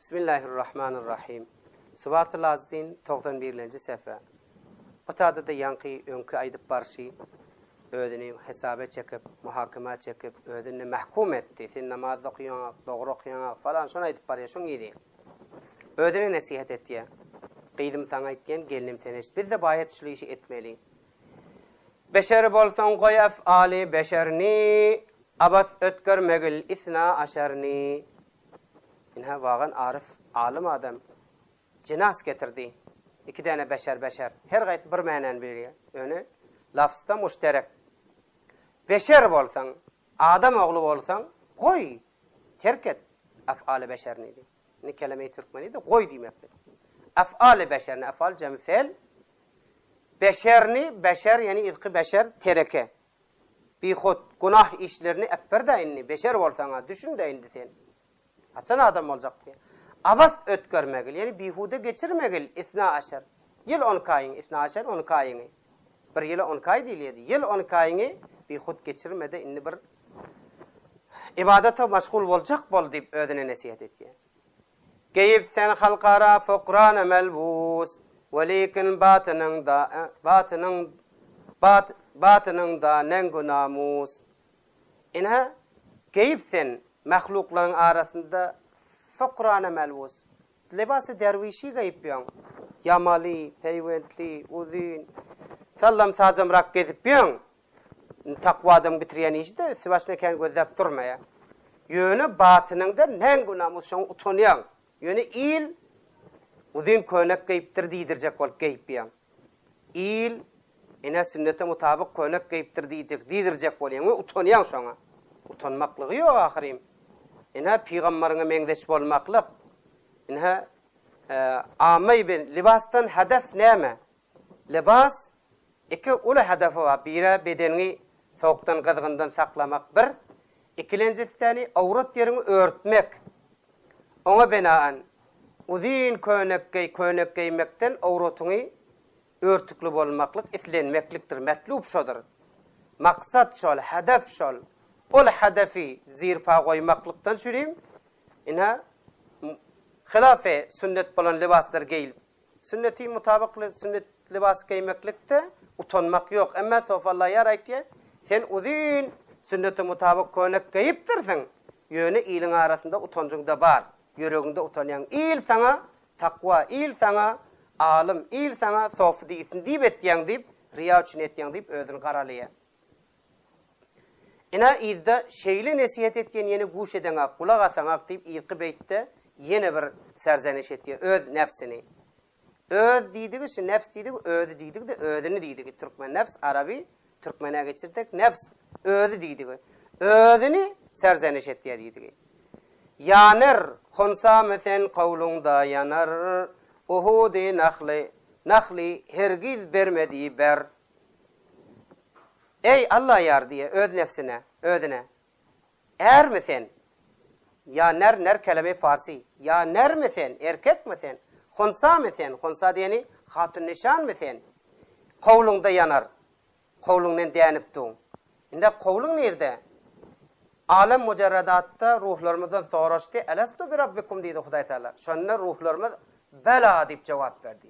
Bismillahirrahmanirrahim. Sıvat-ı Lazdin 91-nji sehfa. Otada da yanqi öňkü aýdyp barşy özüni hesaba çekip, muhakama çekip, özüni mahkum etdi. Sen namaz okuyan, doğru okuyan falan şonu aýdyp barýa şoň ýedi. Özüni nasihat etdi. Gıydım sana gelnim gelinim senes. Biz de bayat şulu işi etmeli. Beşer bolsan goy afali beşerni abas ötkörmegil isna aşarni. Inha vagan arif, alim adam, cinas getirdi. İki tane beşer beşer. Her gayet bir menen biriye. Öne lafzda müşterek. Beşer bolsan, adam oğlu bolsan, koy, terk et. Af'ali beşer neydi? Ne kelime-i Türkmeni de koy demekti. Af'ali beşer, af'al cem fel. Beşerni, beşer yani idki beşer tereke. Bi hot günah işlerini epper da inni. Beşer bolsan, düşün de indi sen. Açan adam olacak diye. Avaz ötkörmegil, yani bihude geçirmegil isna aşer. Yıl on kayin. isna aşer on kayini. Bir yıl on kay değil yedi. Yıl on kayini bihud geçirmede inni bir ibadete meşgul olacak bol deyip ödüne nesihet et. Geyip sen halkara fokrana melbus. Velikin batının da eh, batının bat batının da nengu namus. İnha geyip sen mahlukların arasında fukrana malwus. Libası dervişi gaýyp ýan. Yamali, peyventli, uzun, sallam sazam rak gezip Takva adam bitiriyen işde siwasna kan gözläp durmaýa. Ýöne batynyňda näň gunamus şoň utanýan. Yönü il uzun könek gayiptir diýdirjek ol gaýyp ýan. Il ene sünnete mutabık könek gayiptir diýdik ol. bolýan. Utanýan şuna. Utanmaklygy yok ahirim. Ina peygamberine mengdeş bolmaklık. Ina amay ben libastan hedef neme? Libas iki ula hedefi var. Biri bedenini soğuktan gıdgından saklamak bir. İkilencisi tani avrat yerini hedef. ol hedefi zirpa koymaklıktan süreyim. İna hilafe sünnet bolan libaslar giyilip, sünneti mutabıklı sünnet libas giymeklikte utanmak yok. Emme sofallah yarayt diye, sen uzun sünneti mutabık koynak giyiptirsin. Yönü ilin arasında utancında bar. Yöreğinde utanyan il sana takva, il sana alim, il sana sofi diyesin deyip etdiyan deyip, riya için etdiyan deyip özünü karalaya. Ina izde şeyli nesihet etdiyen yeni guş edene kulak asanak deyip ilki beytte yeni bir serzeniş etdi öz nefsini. Öz diýdik, şu nefs diýdik, öz diýdik de özüni diýdik. Türkmen nefs arabi türkmene geçirdik. Nefs özü diýdik. Özüni serzeniş etdi diýdik. Yanar khonsa mesen kavlungda yanar. Uhudi nakhli nakhli hergiz bermedi ber. Ey Allah yar diye öz nefsine, özüne. Er misin? Ya ner ner kelime Farsi. Ya ner misin? Erkek misin? Hunsa misin? Hunsa diyeni hatun nişan misin? Kovlunda yanar. Kovlundan denip duğun. Inde kovlun nerede? Alem mucerredatta ruhlarımızdan soraştı. Elestu bi rabbikum dedi Huday Teala. Şonda ruhlarımız bela dip cevap verdi.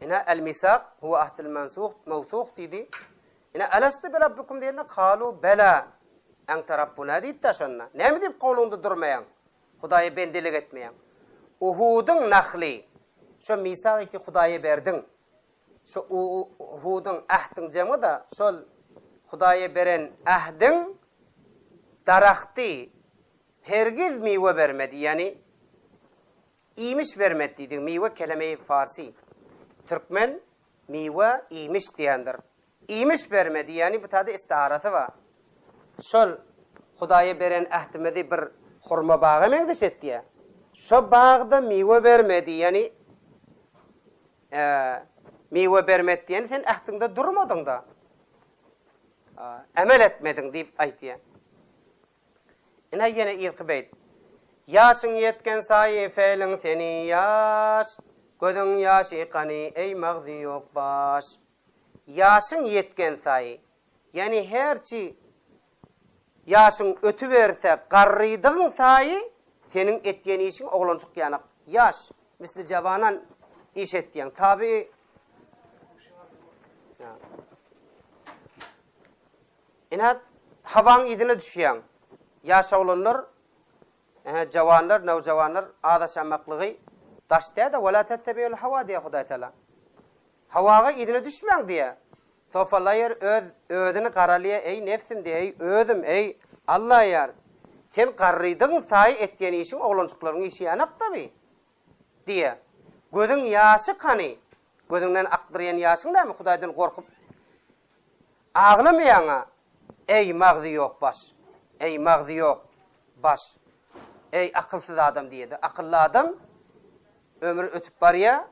Ina el misak huwa ahdul mansukh mawsukh dedi. Ine alastu bi rabbikum diýende qalu bela. En tarabbuna diýip taşanna. Näme dip gowlunda durmayan? Hudaýy bendelik etmeýän. Uhudun nahli. Şu misagy ki Hudaýa berdiň. Şu uhudun ahdın jamy da şol Hudaýa beren ahdın daraxty hergiz miwe bermedi. Yani imiş vermedi diýdik. Miwe kelime Farsi. Türkmen miwe imiş diýendir. imiş bermedi yani bu tadı istiharası var. Şol Hudaýa beren ähdimedi bir hurma bağı meňdeş etdi. Şo bağda miwe bermedi yani e, miwe bermedi yani sen ähdinde durmadın da. Emel etmedin deyip aytdi. Ina yine ýygyp Yaşın yetken sayi feilin seni yaş, gözün yaşı kani ey magdi yok baş. yaşın yetken sayı, yani herçi yaşın ötü verse garrydığın sayı, senin etdiyen işin oğlancık yanak. Yaş, misli cevanan iş etdiyen. Tabi, inat havan idine düşýän. yaş oglanlar, eh jawanlar, nawjawanlar ada daşda da wala tattabiul hawa diýe Hudaý taala. Havaga idine düşmäň diýe. Sofalayr öz özüni garalya ey nefsim diýe, ey özüm ey Allah ýar. Sen garrydyň saý etdiň işiň oglançyklaryň işi ýanap tabi. diýe. Gözüň ýaşy kany? Gözüňden akdyrýan ýaşyň da mı Hudaýdan gorkup aglamaýaňa ey magzy ýok baş. Ey magzy ýok baş. Ey akylsyz adam diýdi. Akylly adam ömür ötüp barýa,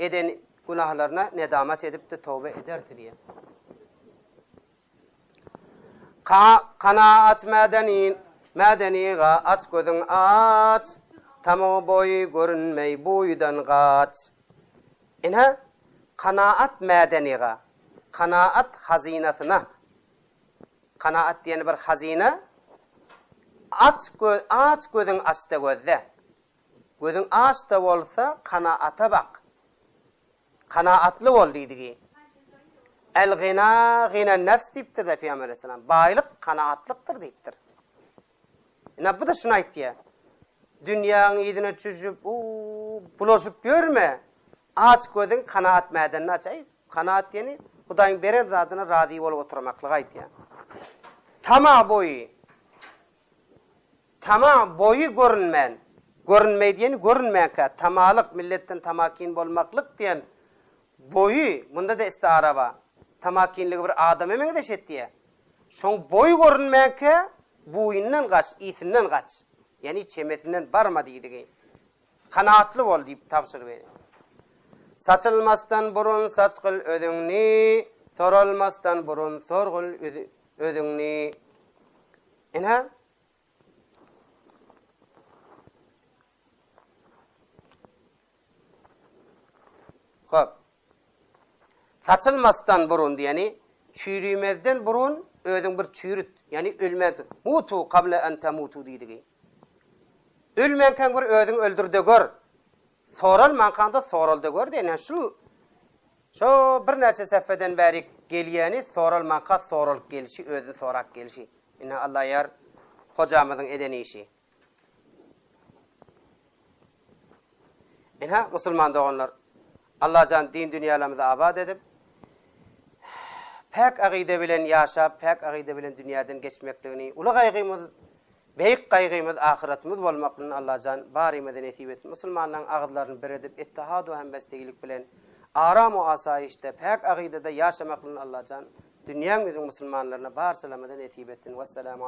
eden günahlarına nedamet edip de tövbe ederdir diye. Ka kanaat medeni medeni aç gözün aç tamı boyu görünmey buydan gaç. Ene kanaat medeni kanaat hazinatına kanaat diyen bir hazina aç göz aç gözün açta gözde. Gözün açta bolsa kanaata bak. kanaatlı bol diýdigi. El gina gina nefs diptir de Peygamber aleyhisselam. Baylık kanaatlıktır diptir. Ne bu da şuna aýtdy. Dünýäň ýedine çüzüp, u bulaşyp ýörme. Aç gözün kanaat mädenini açay. Kanaat diýeni Hudaýyň beren zatyna razy bolup oturmaklygy aýtdy. Tama boyu. Tama boyu görünmen. Görünmeýdiýen ka. tamalyk milletden tamakin bolmaklyk diýen boyu bunda da istara ba. Tamakinlik bir adam emeň deşetdi. Şoň boy görünmäke buyundan gaç, itinden gaç. Yani çemetinden barma diýdi. Kanaatlı bol diýip tapsyr berdi. Saçılmasdan burun saçkıl ödüňni, soralmasdan burun sorgul ödüňni. Ene Hop. saçılmasdan burun yani çürümezden burun özün bir çürüt yani ölmedi. Mutu qabla an tamutu diýdigi. Ölmenken bir özün öldürde gör. Soralmankanda soralda gör diýen şu şo bir näçe sefeden beri gelýäni soralmanka soral gelişi özü sorak gelişi. inna Allah yar hocamyzyň edeni işi. inha musulman doganlar Allah can din dünyalarımızı abad edip pek agide bilen yaşap, pek agide bilen dünyadan geçmekligini, ula gaýgymyz, beyik gaýgymyz ahiretimiz bolmagyny Allah can bari medeniyeti etsin. Müslümanlaryň agdlaryny bir edip ittihad we hembeşdegilik bilen aram we asayişde pek agidede yaşamaklyny Allah can dünýäň müslimanlaryna barçalamadan etsin. Vesselamu